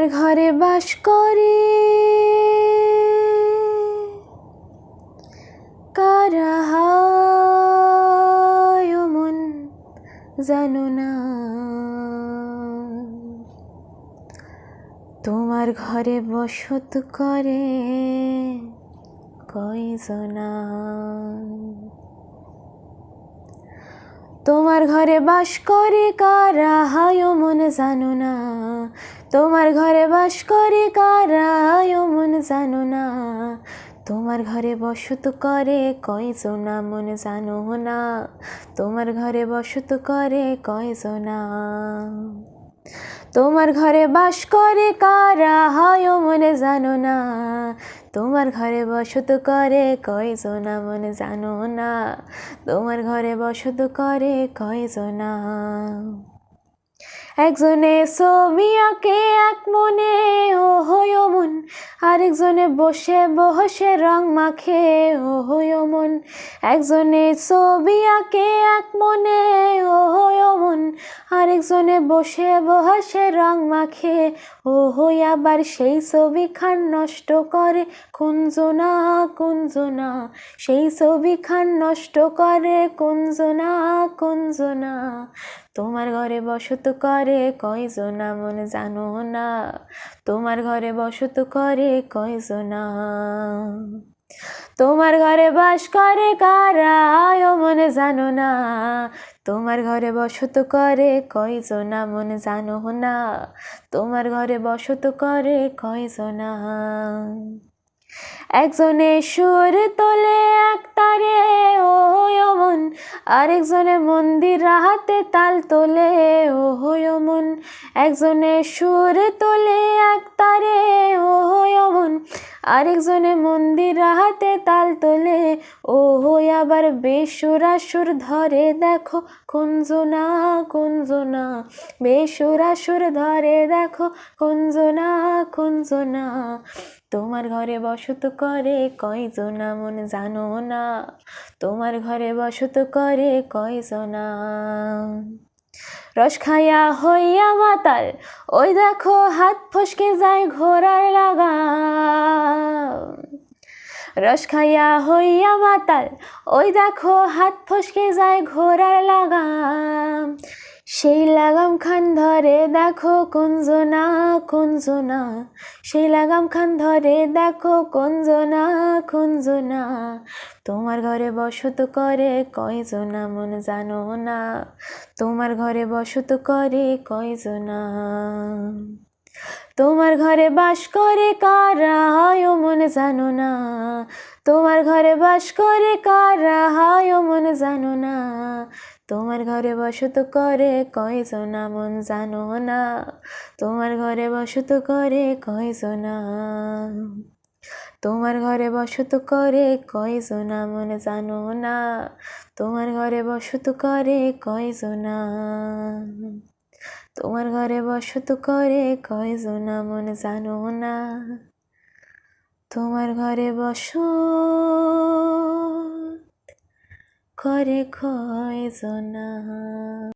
তোমার ঘরে বাস করে। কারা হায় মন জানো না। তোমার ঘরে বসত করে কয়জনা? তোমার ঘরে বাস করে কারা হায় মন জানো না। তোমার ঘরে বাস করে কারা? মন জানো না। তোমার ঘরে বসত করে কয়জনা মন জানো না। তোমার ঘরে বসত করে কয়জনা তোমার ঘরে বাস করে কারা? হয় মনে জানো না। তোমার ঘরে বসত করে কয়জনা মনে জানো না। তোমার ঘরে বসত করে কয়জনা একজনে আঁকে, এক মনে ও হয় মন। আরেকজনে বসে বসে রং মাখে ও হয় মন। একজনে আঁকে, এক মনে ও হয় মন। আরেকজনে বসে বসে রং মাখে। ও হই আবার সেই ছবি খান নষ্ট করে। কুঞ্জনা কুঞ্জনা, সেই ছবি খান নষ্ট করে। কুঞ্জনা কুঞ্জনা, তোমার ঘরে বসত করে কয়জনা মন জানো না? তোমার ঘরে বসত করে কয়জনা? তোমার ঘরে বাস করে কারা? মনে জানো না। তোমার ঘরে বসত করে কয়জনা মনে জানো না। তোমার ঘরে বসত করে কয়জনা। একজনে সুর তোলে আরেকজনে মন্দির রাহাতে তাল তোলে ও মন একজনে সুর তোলে এক তারে ও মন আরেকজনে মন্দির রাহাতে তাল তোলে ও হই আবার বেসুরাসুর ধরে, দেখো কুঞ্জনা কুঞ্জনা। বেসুরাসুর ধরে, দেখো কুঞ্জনা কুঞ্জনা। তোমার ঘরে বসত করে কয়জনা মন জানো না? তোমার ঘরে বসত করে কয়জনা রস খাইয়া হইয়া মাতাল, ওই দেখো হাত ফসকে যায় ঘোড়ার লাগা রস খাইয়া হইয়া মাতাল, ওই দেখো হাত ফসকে যায় ঘোড়ার লাগাম। সেই লাগাম খান ধরে দেখো কুঞ্জনা কুঞ্জনা। সেই লাগাম খান ধরে দেখো কুঞ্জনা কুঞ্জনা। তোমার ঘরে বসত করে কয়জনা মন জানো না? তোমার ঘরে বসত করে কয়জনা? তোমার ঘরে বাস করে কারা হায় মন জানো না? তোমার ঘরে বাস করে কারা হায় মন জানো না? তোমার ঘরে বসত করে কয়জনা মন জানো না। তোমার ঘরে বসত করে কয়জনা তোমার ঘরে বসত করে কয়জনা মন জানো না। তোমার ঘরে বসত করে কয়জনা তোমার ঘরে বসত করে কয়জনা মন জানো না। তোমার ঘরে বস। করে কয়জনা